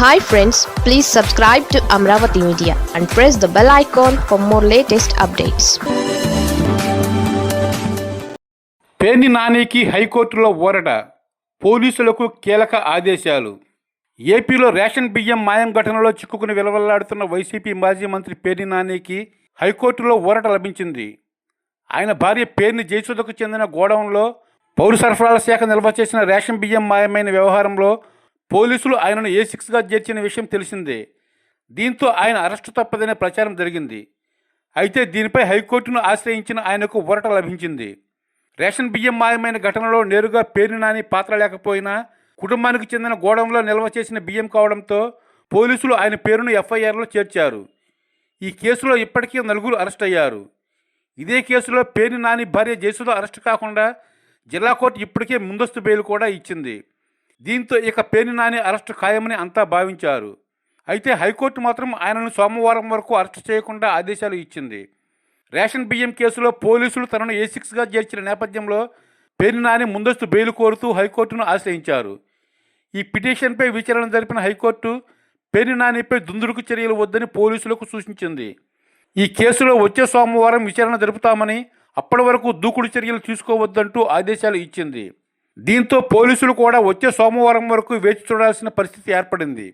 Hi friends please subscribe to Amaravati media and press the bell icon for more latest updates Perni నానికి హైకోర్టులో ఊరట పోలీసులకు కీలక ఆదేశాలు. ఏపీలో రేషన్ బియ్యం మాయం ఘటనలో చిక్కుకుని విలవల్లాడుతున్న వైసీపీ మాజీ మంత్రి పేర్ని నానికి హైకోర్టులో ఊరట లభించింది. ఆయన భార్య పేర్ని జయసుధకు చెందిన గోడౌన్లో పౌర సరఫరాల శాఖ నిల్వ చేసిన రేషన్ బియ్యం మాయమైన వ్యవహారంలో పోలీసులు ఆయనను ఏ సిక్స్గా చేర్చిన విషయం తెలిసిందే. దీంతో ఆయన అరెస్టు తప్పదనే ప్రచారం జరిగింది. అయితే దీనిపై హైకోర్టును ఆశ్రయించిన ఆయనకు ఊరట లభించింది. రేషన్ బియ్యం మాయమైన ఘటనలో నేరుగా పేరు నాని పాత్ర లేకపోయినా కుటుంబానికి చెందిన గోడంలో నిల్వ చేసిన బియ్యం కావడంతో పోలీసులు ఆయన పేరును ఎఫ్ఐఆర్లో చేర్చారు. ఈ కేసులో ఇప్పటికీ నలుగురు అరెస్ట్ అయ్యారు ఇదే కేసులో పేరు నాని భార్య జయసుధ అరెస్ట్ కాకుండా జిల్లా కోర్టు ఇప్పటికే ముందస్తు బెయిల్ కూడా ఇచ్చింది. దీంతో ఇక పేరు నాని అరెస్టు ఖాయమని అంతా భావించారు. అయితే హైకోర్టు మాత్రం ఆయనను సోమవారం వరకు అరెస్ట్ చేయకుండా ఆదేశాలు ఇచ్చింది. రేషన్ బియ్యం కేసులో పోలీసులు తనను ఏ సిక్స్గా చేర్చిన నేపథ్యంలో పేరు నాని ముందస్తు బెయిల్ కోరుతూ హైకోర్టును ఆశ్రయించారు. ఈ పిటిషన్పై విచారణ జరిపిన హైకోర్టు పేరు నానిపై దుందుడుకు చర్యలు వద్దని పోలీసులకు సూచించింది. ఈ కేసులో వచ్చే సోమవారం విచారణ జరుపుతామని అప్పటి వరకు దూకుడు చర్యలు తీసుకోవద్దంటూ ఆదేశాలు ఇచ్చింది. దీంతో పోలీసులు కూడా వచ్చే సోమవారం వరకు వేచి చూడాల్సిన పరిస్థితి ఏర్పడింది.